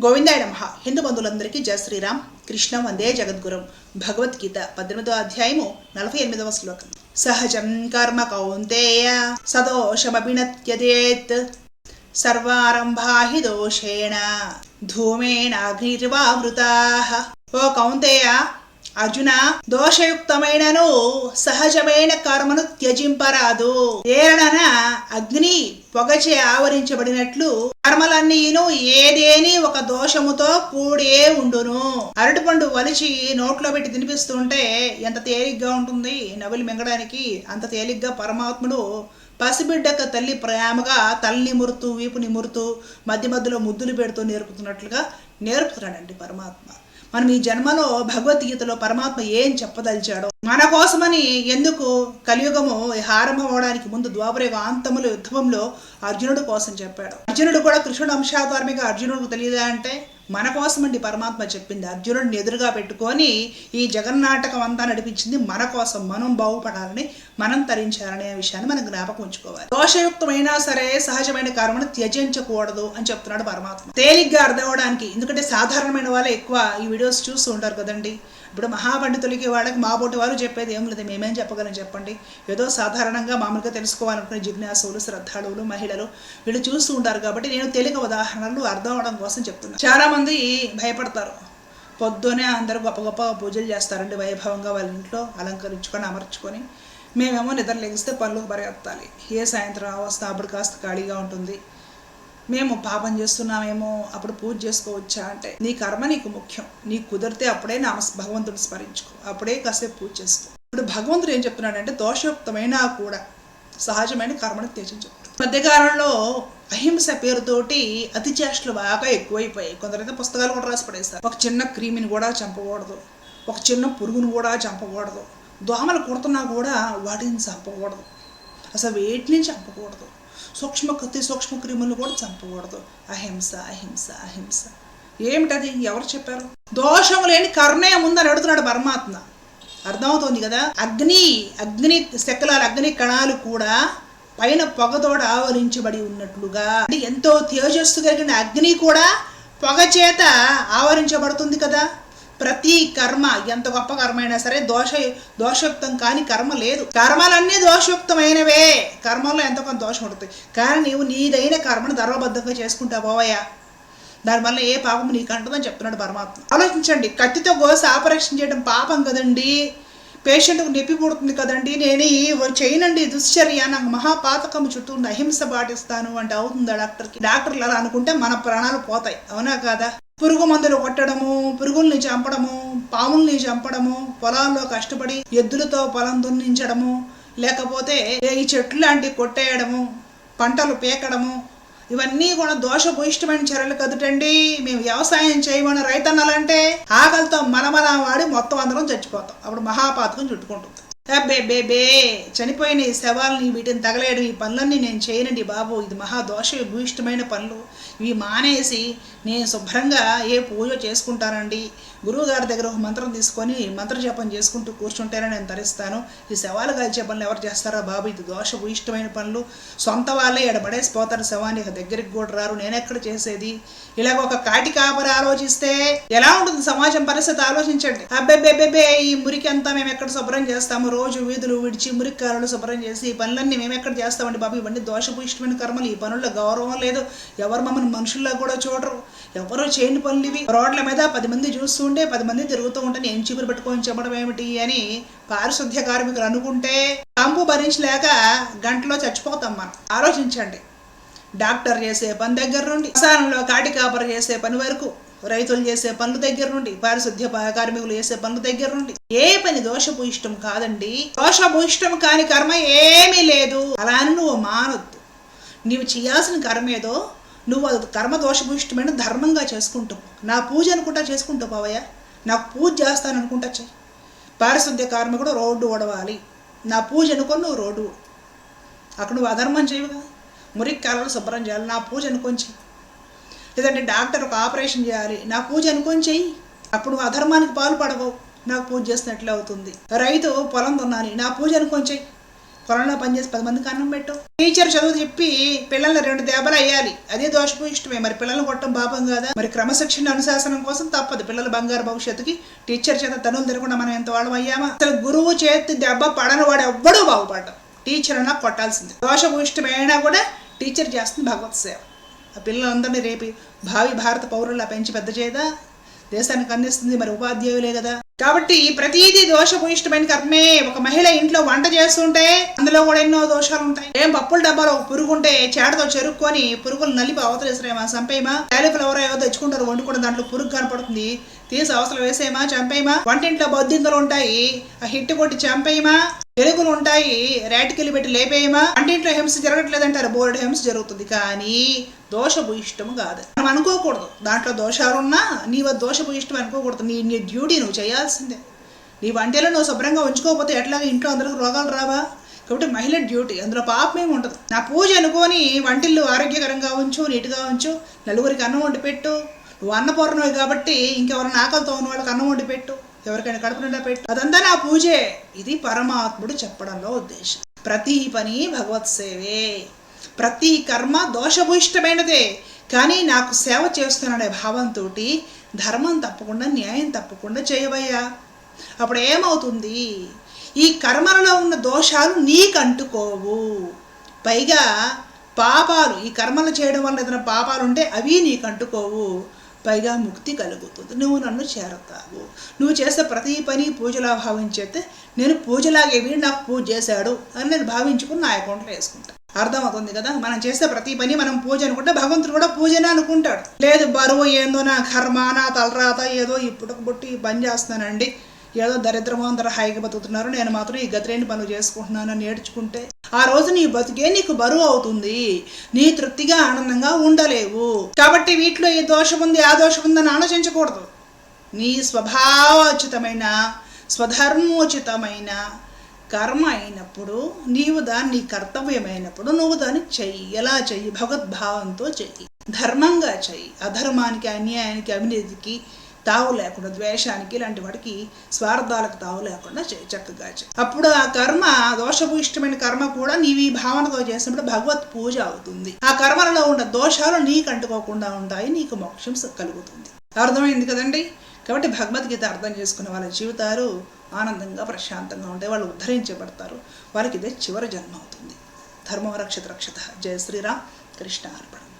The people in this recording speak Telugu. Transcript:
గోవిందాయ నమ హిందూ బంధువులందరికీ జయ శ్రీరామ్. కృష్ణ వందే జగద్గురం. భగవద్గీత పద్దెనిమిదో అధ్యాయము నలభై ఎనిమిదవ శ్లోకం. సహజం కర్మ కౌంతేయ సదోషమభినత్యదేత్ సర్వారంభా హి దోషేణ ధూమేనాగ్నిర్వావృతా ఓ కౌంతేయ అర్జున దోషయుక్తమైనను సహజమైన కర్మను త్యజింపరాదు. ఏరణన అగ్ని పొగచే ఆవరించబడినట్లు కర్మలన్నీను ఏదేని ఒక దోషముతో కూడే ఉండును. అరటిపండు వలిచి నోట్లో పెట్టి తినిపిస్తుంటే ఎంత తేలిగ్గా ఉంటుంది. నవలి మింగడానికి అంత తేలిగ్గా పరమాత్ముడు పసిబిడ్డకు తల్లి ప్రేమగా తల్లి మురుతూ వీపు నిమురుతూ మధ్య మధ్యలో ముద్దులు పెడుతూ నేర్పుతున్నట్లుగా నేర్పుతున్నాడండి పరమాత్మ. మనం ఈ జన్మలో భగవద్గీతలో పరమాత్మ ఏం చెప్పదలిచాడో మన కోసమని ఎందుకు కలియుగము హారంభం అవడానికి ముందు ద్వాపరయుగ అంతములు యుద్ధంలో అర్జునుడు కోసం చెప్పాడు. అర్జునుడు కూడా కృష్ణుడు అంశాధార్మిక అర్జునుడికి తెలియదా అంటే మన కోసమండి పరమాత్మ చెప్పింది. అర్జునుడిని ఎదురుగా పెట్టుకొని ఈ జగన్నాటకం అంతా నడిపించింది మన కోసం. మనం బాగుపడాలని మనం తరించాలనే విషయాన్ని మనం జ్ఞాపకం ఉంచుకోవాలి. దోషయుక్తమైనా సరే సహజమైన కర్మను త్యజించకూడదు అని చెప్తున్నాడు పరమాత్మ. తేలిగ్గా అర్థం అవడానికి ఎందుకంటే సాధారణమైన వాళ్ళే ఎక్కువ ఈ వీడియోస్ చూస్తూ ఉంటారు కదండి. ఇప్పుడు మహాపండితులకి వాళ్ళకి మా పోటీ వారు చెప్పేది ఏం లేదు మేమేం చెప్పగలం చెప్పండి. ఏదో సాధారణంగా మామూలుగా తెలుసుకోవాలనుకునే జిజ్ఞాసులు శ్రద్ధాళువులు మహిళలు వీళ్ళు చూస్తూ ఉంటారు కాబట్టి నేను తెలుగు ఉదాహరణలు అర్థం అవడం కోసం చెప్తున్నాను చాలా మంది భయపడతారు. పొద్దునే అందరూ గొప్ప గొప్ప పూజలు చేస్తారండి వైభవంగా వాళ్ళ ఇంట్లో అలంకరించుకొని అమర్చుకొని. మేమేమో నిద్ర లెగిస్తే పళ్ళు పరిగెత్తాలి. ఏ సాయంత్రం వస్తే అప్పుడు కాస్త ఖాళీగా ఉంటుంది. మేము పాపం చేస్తున్నామేమో అప్పుడు పూజ చేసుకోవచ్చా అంటే నీ కర్మ నీకు ముఖ్యం. నీకు కుదిరితే అప్పుడే నామ భగవంతుడు స్మరించుకో. అప్పుడే కాసేపు పూజ చేసుకో. ఇప్పుడు భగవంతుడు ఏం చెప్తున్నాడంటే దోషయుక్తమైనా కూడా సహజమైన కర్మను త్యజించకూడదు. మధ్యకాలంలో అహింస పేరుతోటి అతి చేష్టలు బాగా ఎక్కువైపోయాయి. కొందరైతే పుస్తకాలు కూడా రాసి పడేస్తారు ఒక చిన్న క్రీమిని కూడా చంపకూడదు. ఒక చిన్న పురుగును కూడా చంపకూడదు. దోమలు కుడుతున్నా కూడా వాటిని చంపకూడదు. అసలు వేటిని చంపకూడదు. సూక్ష్మ కత్తి సూక్ష్మ క్రిములు కూడా చంపకూడదు. అహింస అహింస అహింస. ఏమిటది? ఎవరు చెప్పారు? దోషం లేని కర్మే ఉందని అడుగుతున్నాడు పరమాత్మ. అర్థమవుతోంది కదా? అగ్ని అగ్ని శకలాలు అగ్ని కణాలు కూడా పైన పొగతోడ ఆవరించబడి ఉన్నట్లుగా. అంటే ఎంతో తేజస్సు కలిగిన అగ్ని కూడా పొగ చేత ఆవరించబడుతుంది కదా? ప్రతి కర్మ ఎంత గొప్ప కర్మ అయినా సరే దోష దోషయుక్తం కాని కర్మ లేదు. కర్మలన్నీ దోషయుక్తమైనవే కర్మల్లో ఎంతో కొంత దోషం ఉంటుంది. కానీ నీవు నీదైన కర్మను ధర్మబద్ధంగా చేసుకుంటావు పోవయ్యా. దానివల్ల ఏ పాపం నీకు అంటుందని చెప్తున్నాడు పరమాత్మ. ఆలోచించండి. కత్తితో కోసి ఆపరేషన్ చేయడం పాపం కదండి. పేషెంట్కు నొప్పి పుడుతుంది కదండి. నేను ఈ చేయనండి. దుశ్చర్య నాకు మహాపాతకం చుట్టూ అహింస పాటిస్తాను అంటే అవుతుందా డాక్టర్కి? డాక్టర్లు అలా అనుకుంటే మన ప్రాణాలు పోతాయి. అవునా కాదా? పురుగు మందులు కొట్టడము పురుగుల్ని చంపడము పాముల్ని చంపడము పొలాల్లో కష్టపడి ఎద్దులతో పొలం దున్నించడము లేకపోతే ఈ చెట్లు లాంటివి కొట్టేయడము పంటలు పీకడము ఇవన్నీ కూడా దోషభూయిష్టమైన చర్యలు కదుటండి. మేము వ్యవసాయం చేయమని రైతన్నలంటే ఆకలితో మనమలా వాడి మొత్తం అందరం చచ్చిపోతాం. అప్పుడు మహాపాతకం చుట్టుకుంటుంది. అబ్బే బే బే. చనిపోయిన ఈ శవాలని వీటిని తగలేయడం ఈ పనులన్నీ నేను చేయనండి బాబు. ఇది మహా దోష భూయిష్టమైన పనులు. ఇవి మానేసి నేను శుభ్రంగా ఏ పూజ చేసుకుంటానండి. గురువు గారి దగ్గర ఒక మంత్రం తీసుకొని మంత్ర జపం చేసుకుంటూ కూర్చుంటేనే నేను తరిస్తాను ఈ శవాలు కాల్చే పనులు ఎవరు చేస్తారా బాబు? ఇది దోష భూయిష్టమైన పనులు. సొంత వాళ్ళే ఎడబడేసిపోతారు శవాన్ని దగ్గరికి కూడా రారు. నేనెక్కడ చేసేది? ఇలాగ ఒక కాటి కాపరి ఆలోచిస్తే ఎలా ఉంటుంది సమాజం పరిస్థితి? ఆలోచించండి. అబ్బెబ్బెబ్బెబ్బే ఈ మురికి అంతా మేము ఎక్కడ శుభ్రం చేస్తాము? రోజు వీధులు విడిచి మురికి కారులు శుభ్రం చేసి ఈ పనులన్నీ మేము ఎక్కడ చేస్తామండి బాబు? ఇవన్నీ దోషభూయిష్టమైన కర్మలు. ఈ పనుల్లో గౌరవం లేదు. ఎవరు మమ్మల్ని మనుషుల్లో కూడా చూడరు. ఎవరో చేయని పనులు ఇవి. రోడ్ల మీద పది మంది చూస్తూ ఉండే పది మంది తిరుగుతూ ఉంటే నేను చీపురు పెట్టుకొని చెప్పడం ఏమిటి అని పారిశుద్ధ్య కార్మికులు అనుకుంటే కంపు భరించలేక గంటలో చచ్చిపోతాం మనం. ఆలోచించండి. డాక్టర్ చేసే పని దగ్గర నుండి శ్మశానంలో కాటి కాపర చేసే పని వరకు రైతులు చేసే పనుల దగ్గర నుండి పారిశుద్ధ్య కార్మికులు చేసే పనుల దగ్గర నుండి ఏ పని దోషభూయిష్టం కాదండి. దోషభూయిష్టం కాని కర్మ ఏమీ లేదు. అలా అని నువ్వు మానొద్దు. నీవు చేయాల్సిన కర్మ ఏదో నువ్వు అది కర్మ ధర్మంగా చేసుకుంటావు. నా పూజ అనుకుంటా చేసుకుంటావు బావయ్య. నాకు పూజ చేస్తాను అనుకుంటా చెయ్యి పారిశుద్ధ్య కార్మికుడు రోడ్డు ఓడవాలి. నా పూజ అనుకొని నువ్వు రోడ్డు అక్కడ నువ్వు అధర్మం చేయవు కదా. మురికి కాలంలో శుభ్రం చేయాలి. నా పూజ అనుకొని చెయ్యి లేదంటే డాక్టర్ ఒక ఆపరేషన్ చేయాలి. నా పూజ అనుకొని చెయ్యి అప్పుడు నువ్వు అధర్మానికి పాల్పడవు. నాకు పూజ చేసినట్లే అవుతుంది? రైతు పొలం దున్నాలి నా పూజ అనుకొని చెయ్యి పొలంలో పనిచేసి పది మందికి అన్నం పెట్టు టీచర్ చదువు చెప్పి పిల్లల్ని రెండు దెబ్బలు అయ్యాలి. అదే దోషపు ఇష్టమే. మరి పిల్లల్ని కొట్టడం పాపం కదా? మరి క్రమశిక్షణ అనుశాసనం కోసం తప్పదు. పిల్లల బంగారు భవిష్యత్తుకి టీచర్ చేత తనులు తిరగకుండా మనం ఎంత వాళ్ళం అయ్యామా? అసలు గురువు చేతి దెబ్బ పడని వాడు ఎవ్వడూ బాగుపడ్డం. టీచర్ అన్నా కొట్టాల్సిందే. దోషపు ఇష్టమైనా కూడా టీచర్ చేస్తుంది భగవత్ సేవ. ఆ పిల్లలందరినీ రేపి భావి భారత పౌరులా పెంచి పెద్ద చేయదా దేశానికి అందిస్తుంది మరి ఉపాధ్యాయులే కదా. కాబట్టి ప్రతిదీ దోషభూయిష్టమైన కర్మే. ఒక మహిళ ఇంట్లో వంట చేస్తుంటే అందులో కూడా ఎన్నో దోషాలు ఉంటాయి. ఏం పప్పుల డబ్బాలో పురుగు ఉంటే చేటతో చెరుక్కొని పురుగులు నలిపి అవతలేసరేమా సంపేయమా క్యాలిఫ్లవర్ ఏవో తెచ్చుకుంటారు వండుకున్న దాంట్లో పురుగు కనపడుతుంది. తీసి అవసరం వేసేయమా చంపేయమా? వంటింట్లో బొద్దింకలు ఉంటాయి ఆ హిట్ కొట్టి చంపేయమా? ఎలుగులు ఉంటాయి రేటికెళ్ళి పెట్టి లేపేయమా? వంటింట్లో హింస జరగట్లేదంటారు. బోర్డు హింస జరుగుతుంది. కానీ దోషపు ఇష్టం కాదు. మనం అనుకోకూడదు. దాంట్లో దోషాలున్నా నీవు దోషపు ఇష్టం అనుకోకూడదు. నీ నీ డ్యూటీ నువ్వు చేయాల్సిందే. నీ వంటలో నువ్వు శుభ్రంగా ఉంచుకోకపోతే ఎట్లాగ ఇంట్లో అందరికి రోగాలు రావా? కాబట్టి మహిళ డ్యూటీ. అందులో పాపమేమి ఉండదు. నా పూజ అనుకొని వంటిల్లు ఆరోగ్యకరంగా ఉంచు నీట్గా ఉంచు నలుగురికి అన్నం వండి పెట్టు. నువ్వు అన్నపూర్ణమే కాబట్టి ఇంకెవరైనా ఆకలితో ఉన్న వాళ్ళకి అన్నం వండి పెట్టు ఎవరికైనా కడుపు నిండా పెట్టు. అదంతా నా పూజే. ఇది పరమాత్ముడు చెప్పడంలో ఉద్దేశం. ప్రతి పని భగవత్ సేవే. ప్రతి కర్మ దోషభూయిష్టమైనదే. కానీ నాకు సేవ చేస్తున్నాడనే భావంతో ధర్మం తప్పకుండా న్యాయం తప్పకుండా చేయబయ్యా అప్పుడు ఏమవుతుంది? ఈ కర్మలలో ఉన్న దోషాలు నీకు అంటుకోవు. పైగా పాపాలు ఈ కర్మలు చేయడం వల్ల ఏదైనా పాపాలు ఉంటే అవి నీకు అంటుకోవు. పైగా ముక్తి కలుగుతుంది. నువ్వు నన్ను చేరతావు. నువ్వు చేసే ప్రతి పని పూజలా భావించేస్తే నేను పూజలాగే వీడు నాకు పూజ చేశాడు అని నేను భావించుకుని నా అకౌంట్లో వేసుకుంటాను అర్థమవుతుంది కదా? మనం చేసే ప్రతి పని మనం పూజ అనుకుంటే భగవంతుడు కూడా పూజనే అనుకుంటాడు. లేదు బరువు ఏందో నా కర్మ నా తలరాత ఏదో ఇప్పుడు బుట్టి పని చేస్తున్నానండి. ఏదో దరిద్రమో అందరూ హాయిగా బతుకుతున్నారు. నేను మాత్రం ఈ గతిరేని పనులు చేసుకుంటున్నాను నేర్చుకుంటే ఆ రోజు నీ బతికే నీకు బరువు అవుతుంది. నీ తృప్తిగా ఆనందంగా ఉండలేవు. కాబట్టి వీటిలో ఈ దోషం ఉంది ఆ దోషం ఉందని ఆలోచించకూడదు. నీ స్వభావోచితమైన స్వధర్మోచితమైన కర్మ అయినప్పుడు నీవు దాన్ని కర్తవ్యమైనప్పుడు నువ్వు దాన్ని చెయ్యి. ఎలా చెయ్యి? భగవద్భావంతో చెయ్యి. ధర్మంగా చెయ్యి. అధర్మానికి అన్యాయానికి అవినీతికి తావు లేకుండా ద్వేషానికి ఇలాంటి వాటికి స్వార్థాలకు తావు లేకుండా చక్కగా చేయి అప్పుడు ఆ కర్మ దోషభూయిష్టమైన కర్మ కూడా నీవి భావనతో చేసినప్పుడు భగవత్ పూజ అవుతుంది. ఆ కర్మలలో ఉన్న దోషాలు నీకు అంటుకోకుండా ఉంటాయి నీకు మోక్షం కలుగుతుంది. అర్థమైంది కదండి? కాబట్టి భగవద్గీత అర్థం చేసుకున్న వాళ్ళ జీవితాలు ఆనందంగా ప్రశాంతంగా ఉంటాయి. వాళ్ళు ఉద్ధరించబడతారు. వారికి ఇదే చివరి జన్మ అవుతుంది. ధర్మం రక్షత రక్షత జయ శ్రీరామ్. కృష్ణ అర్పణ.